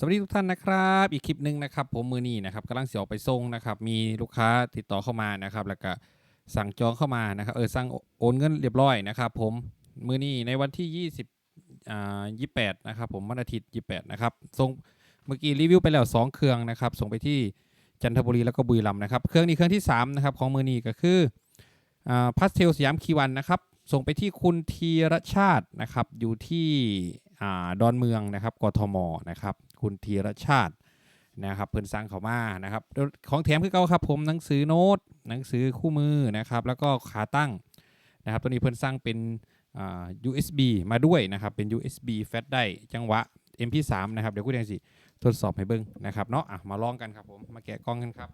สวัสดีทุกท่านนะครับ อีกคลิปหนึ่งนะครับ ผมมือนี้นะครับกำลังเสียออกไปส่งนะครับ มีลูกค้าติดต่อเข้ามานะครับ แล้วก็สั่งจองเข้ามานะครับ เออสั่งโอนเงินเรียบร้อยนะครับ ผมมือนี้ในวันที่ 20อ่า28 นะครับ ผมวันอาทิตย์ 28 นะครับส่งเมื่อกี้รีวิวไปแล้ว 2 เครื่องนะครับ ส่งไปที่จันทบุรีแล้วก็บุรีรัมย์นะครับ เครื่องนี้เครื่องที่ 3 นะครับ ของมือนี้ก็คืออ่าพาสเทลสยามคีวันนะครับ ส่งไปที่คุณธีรชาตินะครับ อยู่ที่ ดอนเมืองนะครับกทมนะครับคุณธีรชาตินะครับเพิ่นสั่งเขามานะครับของแถมคือเก่าครับผมหนังสือโน้ตหนังสือคู่มือนะครับแล้วก็ขาตั้งนะครับตัวนี้เพิ่นสร้างเป็น USB มาด้วยนะครับเป็น USB แฟลชได้จังหวะ MP3 นะครับเดี๋ยวกูแดงสิทดสอบให้เบิ่งนะครับเนาะะมาลองกันครับผมมาแกะกล้องกันครับ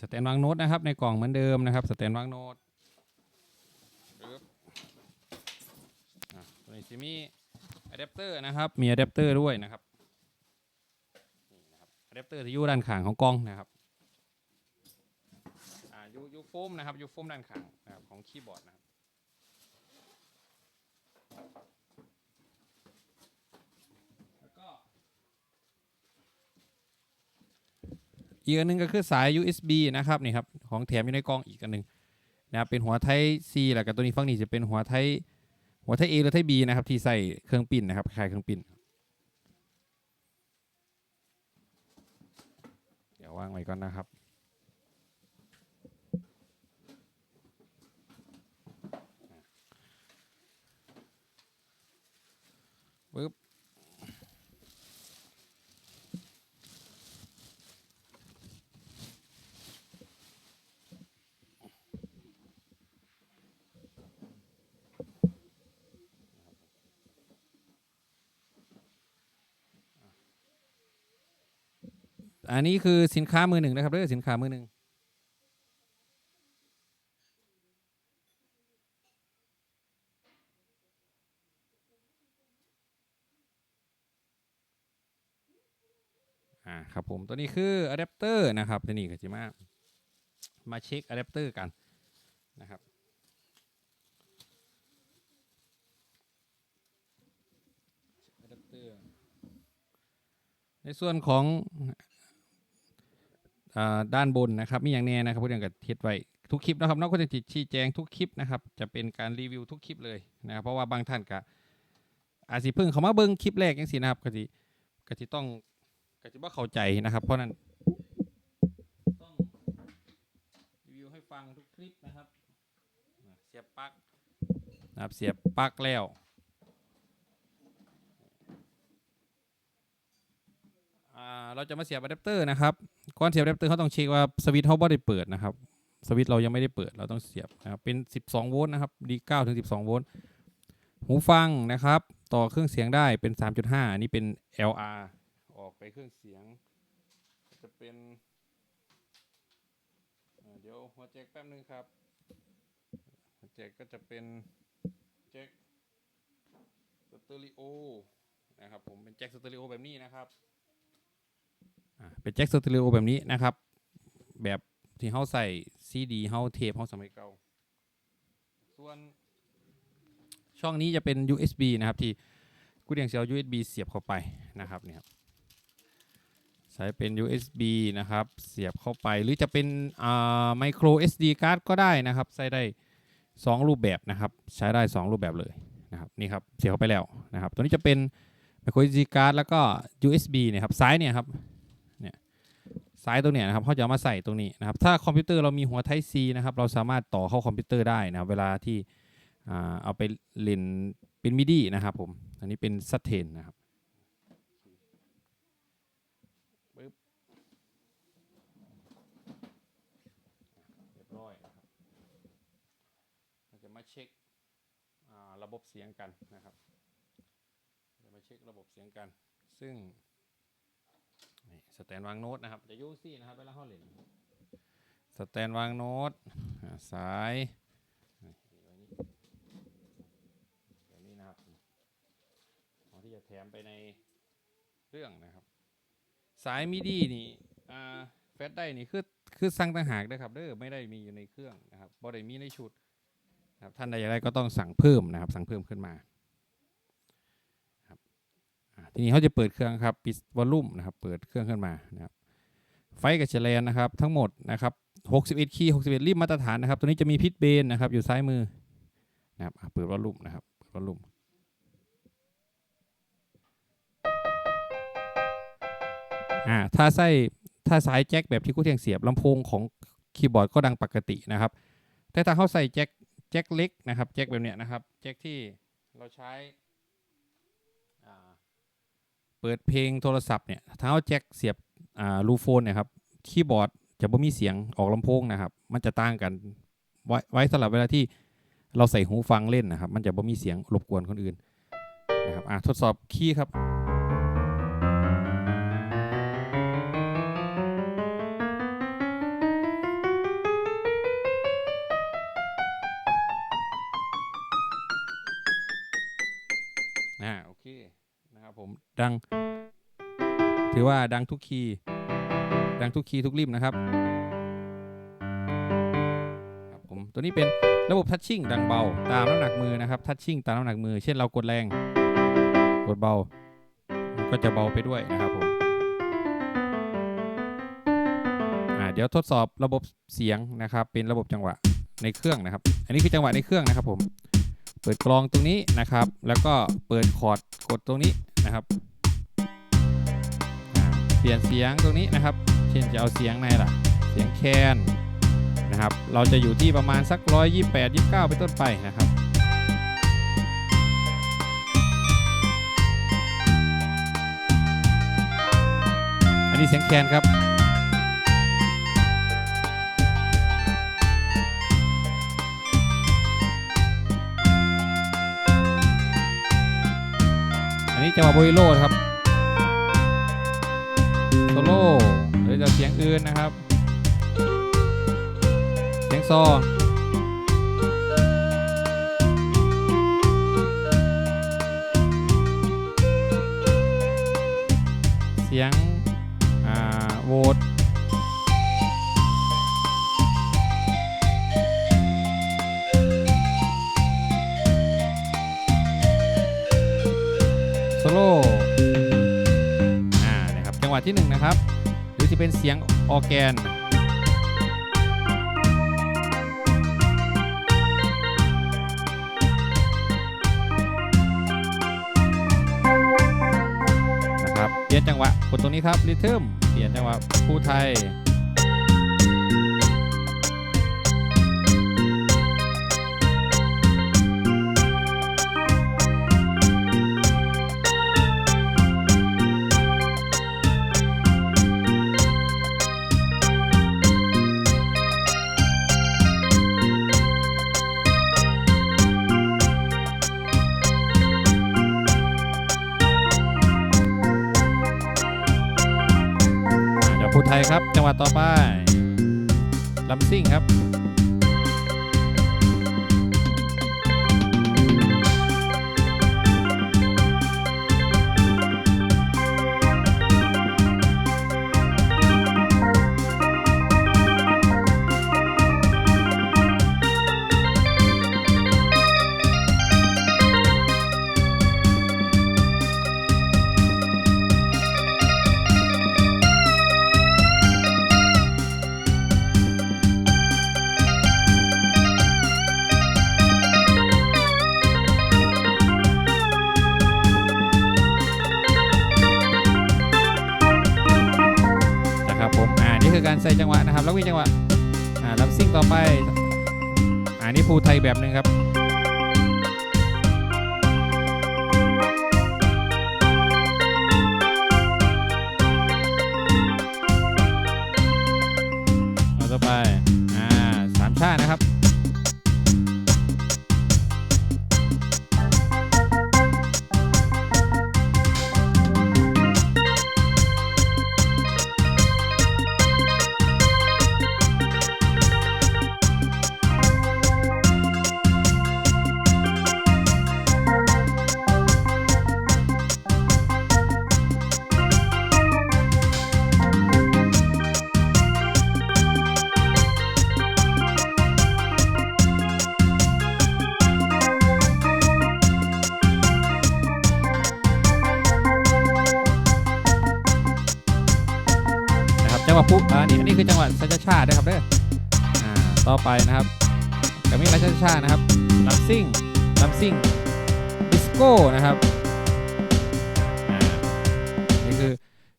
สแตนวางโน้ตนะครับในกล่องเหมือนเดิมนะครับสแตนวางโน้ตตัวนี้จะมีอะแดปเตอร์นะครับ มีอะแดปเตอร์ด้วยนะครับนี่นะครับอะแดปเตอร์ที่อยู่ด้านข้างของกล้องนะครับอ่ายูยูโฟมนะครับยูโฟมด้านข้างนะครับของคีย์บอร์ดนะครับแล้วก็ อีกอันหนึงก็คือสาย USB นะครับนี่ครับของแถมอยู่ในกล่องอีกอันหนึงนะครับเป็นหัวไทย C แล้วก็ตัวนี้ฝั่งนี้จะเป็นหัวไทยหัวไทย A หรือไทย B นะครับที่ใส่เครื่องปิ้นนะครับคล้ายเครื่องปิ้นเดี๋ยววางไว้ก่อนนะครับ อันนี้คือสินค้ามือหนึ่งนะครับเรื่องสินค้ามือหนึ่งอ่าครับผมตัวนี้คืออะแดปเตอร์นะครับตัวนี้ก็จะมามาเช็คอะแดปเตอร์กันนะครับอะแดปเตอร์ในส่วนของ ด้านบนนะครับมีอย่างแน่นะครับพูดอย่างกับเทสไว้ทุกคลิปนะครับนอกจากจะชี้แจงทุกคลิปนะครับจะเป็นการรีวิวทุกคลิปเลยนะครับเพราะว่าบางท่านก็อาจสิเพิ่งเขามาเบิ้งคลิปแรกยังสินะครับก็สิก็สิต้องก็สิว่าเข้าใจนะครับ เพราะนั้นต้องรีวิวให้ฟังทุกคลิปนะครับเสียบปลั๊กนะครับเสียบปลั๊กแล้ว อ่าเราจะมาเสียบอะแดปเตอร์นะครับก่อนเสียบอะแดปเตอร์เขาต้องเช็คว่าสวิตช์เขาบ่ได้เปิดนะครับสวิตช์เรายังไม่ได้เปิดเราต้องเสียบนะครับเป็น 12 โวลต์นะครับดี9ถึง 12 โวลต์หูฟังนะครับ ต่อเครื่องเสียงได้เป็น 3.5อันนี้เป็น LR ออกไปเครื่องเสียง จะเป็นเดี๋ยวหัวแจ็คแป๊บนึงครับหัวแจ็คก็จะเป็นแจ็คสเตอริโอนะครับผมเป็นแจ็คสเตอริโอแบบนี้นะครับ เป็นแจ็คสเตอริโอแบบนี้นะครับ แบบที่เขาใส่ซีดีเขาเทปเขาสมัยเก่า ส่วนช่องนี้จะเป็น USB นะครับ ที่กูเดียงจะเอา USB เสียบเข้าไปนะครับเนี่ยครับใช้เป็น USB นะครับ เสียบเข้าไปหรือจะเป็นอ่า micro SD card ก็ได้นะครับ ใช้ได้ 2 รูปแบบนะครับ ใช้ได้ 2 รูปแบบเลยนะครับนี่ครับเสียบเข้าไปแล้วนะครับ ตัวนี้จะเป็น micro SD card แล้วก็ USB เนี่ยครับซ้ายเนี่ยครับ ซ้ายตรงเนี้ยนะครับเขาจะมาใส่ตรงนี้นะครับ ถ้าคอมพิวเตอร์เรามีหัว Type C นะครับ เราสามารถต่อเข้าคอมพิวเตอร์ได้นะครับ เวลาที่เอาไปเล่นเป็นมิดีนะครับผม อันนี้เป็นซัตเทนนะครับเรียบร้อยนะบเราจะมาเช็คระบบเสียงกันนะครับ จะมาเช็คระบบเสียงกัน ซึ่ง สแตนวางโน้ตนะครับ จะอยูซี่นะครับเวลาเขาเล่นสแตนวางโน้ตอ่าสายนี่ไว้นี่แบบนี้นะครับจะแถมไปในเครื่องนะครับ สายมิดีนี่อ่าแฟตได้นี่คือคือสั่งต่างหากนะครับเด้อไม่ได้มีอยู่ในเครื่องนะครับบ่ได้มีในชุดนะครับท่านใดอยากได้ก็ต้องสั่งเพิ่มนะครับ สั่งเพิ่มขึ้นมาครับอ่า ทีนี้เขาจะเปิดเครื่องครับปิดวอลลุ่มนะครับเปิดเครื่องขึ้นมานะครับไฟกับเฉลนนะครับทั้งหมดนะครับ61คีย์61ริมมาตรฐานนะครับ ตัวนี้จะมีพิทเบนนะครับอยู่ซ้ายมือนะครับเปิดวอลลุ่มนะครับเปิดวอลลุ่มอ่าถ้าใส่ถ้าสายแจ็คแบบที่คู่เทียงเสียบลำโพงของคีย์บอร์ดก็ดังปกตินะครับ แต่ถ้าเขาใส่แจ็คแจ็คเล็กนะครับแจ็คแบบเนี้ยนะครับแจ็คที่เราใช้ เปิดเพลงโทรศัพท์เนี่ยเท้าแจ็คเสียบอ่ารูโฟนเนี่ยครับคีย์บอร์ดจะไม่มีเสียงออกลำโพงนะครับ มันจะต่างกันไว้ไว้สำหรับเวลาที่เราใส่หูฟังเล่นนะครับ มันจะไม่มีเสียงรบกวนคนอื่นนะครับอะทดสอบคีย์ครับ ดัง ถือว่าดังทุกคีย์ดังทุกคีย์ทุกริมนะครับครับผมตัวนี้เป็นระบบทัชชิ่งดังเบาตามน้ำหนักมือนะครับทัชชิ่งตามน้ำหนักมือ เช่นเรากดแรง กดเบา ก็จะเบาไปด้วยนะครับผมเดี๋ยวทดสอบระบบเสียงนะครับ เป็นระบบจังหวะในเครื่องนะครับ อันนี้คือจังหวะในเครื่องนะครับผม เปิดกลองตรงนี้นะครับ แล้วก็เปิดคอร์ดกดตรงนี้ นะครับเปลี่ยนเสียงตรงนี้นะครับ เช่นจะเอาเสียงในล่ะ เสียงแคนนะครับ เราจะอยู่ที่ประมาณสัก 128 29 เป็นต้นไปนะครับอันนี้เสียงแคนครับ นี้จังหวะโบยโลครับโซโล่หรือจะเสียงอื่นนะครับ เสียงซอเสียงอ่าโวต โซโลอ่านะครับจังหวะที่หนึ่งนะครับ หรือจะเป็นเสียงออแกนนะครับเปลี่ยนจังหวะกดตรงนี้ครับริทึมเปลี่ยนจังหวะผู้ไทย จังหวะต่อไปลำซิ่งครับ ผมอ่านี่คือการใส่จังหวะนะครับแล้วมีจังหวะอ่าลำซิ่งต่อไปอ่านี่ภูไทยแบบหนึ่งครับ งหวะปุ๊บอ่านี่อันนี้คือจังหวะชาชาๆนะครับเด้ออ่าต่อไปนะครับกับมีอะไรชาชานะครับลัมซิ่งลัมซิ่งดิสโก้นะครับนี่คือ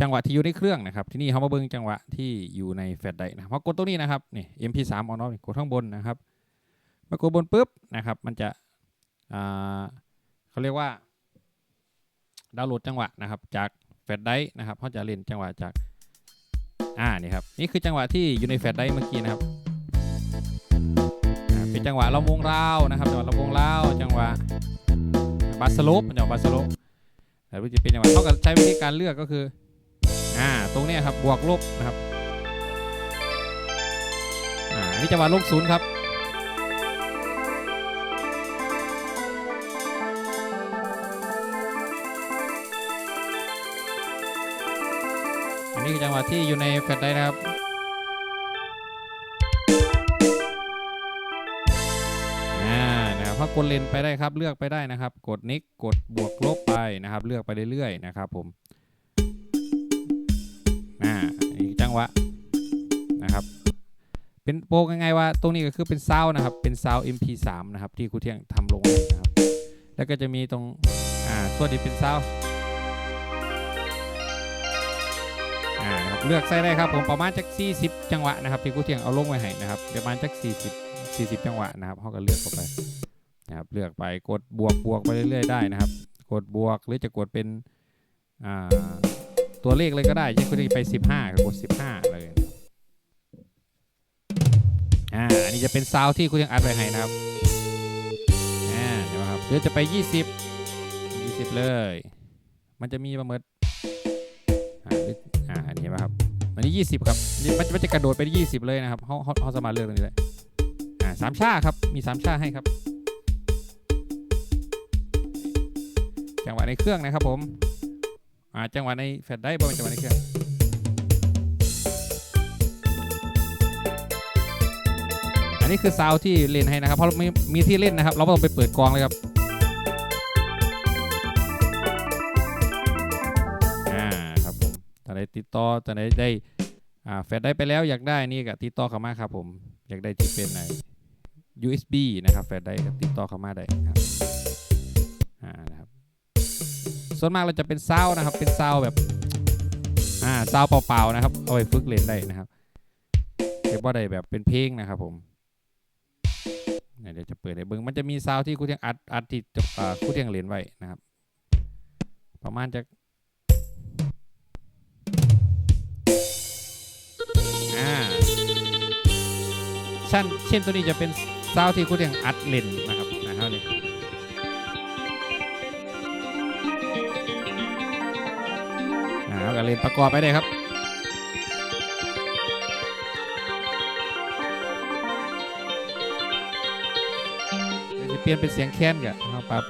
จังหวะที่อยู่ในเครื่องนะครับ ที่นี่เขามาเบิ่งจังหวะที่อยู่ในแฟลชไดร์นะครับพอกดตรงนี้นะครับนี่ MP3 ออนออฟกดข้างบนนะครับมากดบนปุ๊บนะครับมันจะอ่าเขาเรียกว่าดาวน์โหลดจังหวะนะครับจากแฟลชไดร์นะครับเขาจะเล่นจังหวะจาก อ่านี่ครับนี่คือจังหวะที่อยู่ในแฟลชได้เมื่อกี้นะครับเป็นจังหวะลำวงราวนะครับจังหวะลำวงราวจังหวะบาสโลปจังหวะบาสโลปแต่ว่าจะเป็นจังหวะเขาก็ใช้วิธีการเลือกก็คืออ่าตรงนี้ครับบวกลบนะครับอ่านนี่จังหวะลบศูนย์ครับ อันนี้คือจังหวะที่อยู่ในแฟลชไดรฟ์นะครับนะครับถ้ากดเลนไปได้ครับเลือกไปได้นะครับ กดนิกกดบวกลบไปนะครับ เลือกไปเรื่อยๆนะครับผมอ่าอีกจังหวะนะครับ เป็นโปรยังไงว่า ตรงนี้ก็คือเป็นซาวนะครับ เป็นซาว MP3 นะครับ ที่ครูเที่ยงทำลงนะครับ แล้วก็จะมีตรงอ่าส่วนที่เป็นซาว นะครับเลือกใส่ได้ครับผมประมาณจัก40 จังหวะนะครับที่กูเที่ยงเอาลงไว้ให้นะครับประมาณจัก40 40 จังหวะนะครับเขาก็เลือกเข้าไปนะครับเลือกไปกดบวกบวกไปเรื่อยๆได้นะครับ กดบวกหรือจะกดเป็นอ่าตัวเลขเลยก็ได้เช่นคุณจะไป 15ก็กด 15 เลยอ่าอันนี้จะเป็นซาวที่คุณยังอัดไว้ให้นะครับอ่าเห็นไหมครับหรือจะไป 20 20 เลย มันจะมีประเมินอ่าหรื อ่าอันนี้เห็นไหมครับอันนี้ 20 ครับนี่มันมันจะกระโดดไปที่20 เลยนะครับเขาเขาสามารถเลือกตรงนี้เลยอ่าสามชาครับ มีสามชาให้ครับ จังหวะในเครื่องนะครับผมอ่าจังหวะในแฟลชได้บ่เป็นจังหวะในเครื่องอันนี้คือซาวด์ที่เล่นให้นะครับ เพราะไม่มีที่เล่นนะครับ เราไม่ต้องไปเปิดกองเลยครับ ไหนติดต่อตอนไหนได้อ่าแฟดได้ไปแล้วอยากได้นี่ก็ติดต่อเข้ามาครับผมอยากได้ที่เป็นไหน USB นะครับแฟดได้ก็ติดต่อเข้ามาได้ครับอ่านะครับส่วนมากเราจะเป็นซาวนะครับเป็นซาวแบบอ่าซาวเปล่าๆนะครับเอาไปฝึกเล่นได้นะครับเรียกว่าได้แบบเป็นเพลงนะครับผมเดี๋ยวจะเปิดให้เบิ้งมันจะมีซาวที่ครูเทียงอัดอัดที่อ่าครูเทียงเล่นไว้นะครับ ประมาณจะ อ่าเช่นเช่นตัวนี้จะเป็นซาว์ที่คุณยังอัดเล่นนะครับนะครับนี่อ่าเอาก็เลนประกอบไปได้ครับเดี๋ยวจะเปลี่ยนเป็นเสียงแค้นกันนะครับ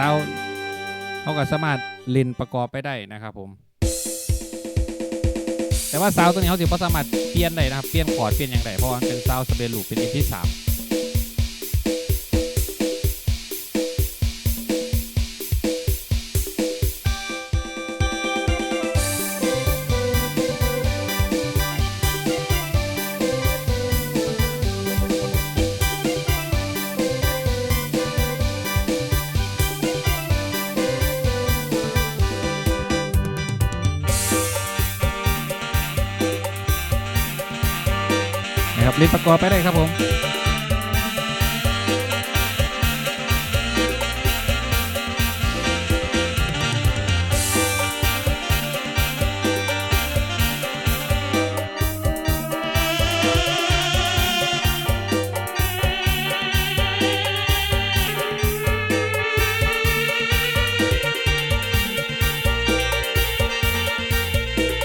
ซาวเขาก็สามารถเล่นประกอบไปได้นะครับผม แต่ว่าซาวตัวนี้เขาสิบ่สามารถเปลี่ยนได้นะครับ เปลี่ยนคอร์ดเปลี่ยนอย่างไรเพราะมันเป็นซาวสเปรลูปเป็นอินที่สาม ครับเล่นประกอบไปได้ครับผม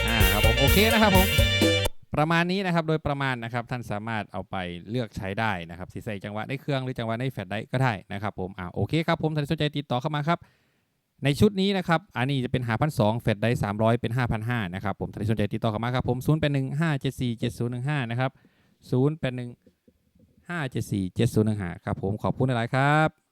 อ่าครับผมโอเคนะครับผม ประมาณนี้นะครับโดยประมาณนะครับท่านสามารถเอาไปเลือกใช้ได้นะครับสิใส่จังหวะในเครื่องหรือจังหวะในแฟลชได้ก็ได้นะครับผมอ่าโอเคครับผมท่านสนใจติดต่อเข้ามาครับในชุดนี้นะครับ อันนี้จะเป็นหาพันสองแฟลชได้สามร้อยเป็นห้าพันห้านะครับผมท่านสนใจติดต่อเข้ามาครับผมศูนย์แปดหนึ่งห้าเจ็ดสี่เจ็ดศูนย์หนึ่งห้านะครับศูนย์แปดหนึ่งห้าเจ็ดสี่เจ็ดศูนย์หนึ่งห้าครับผมขอบคุณหลายครับ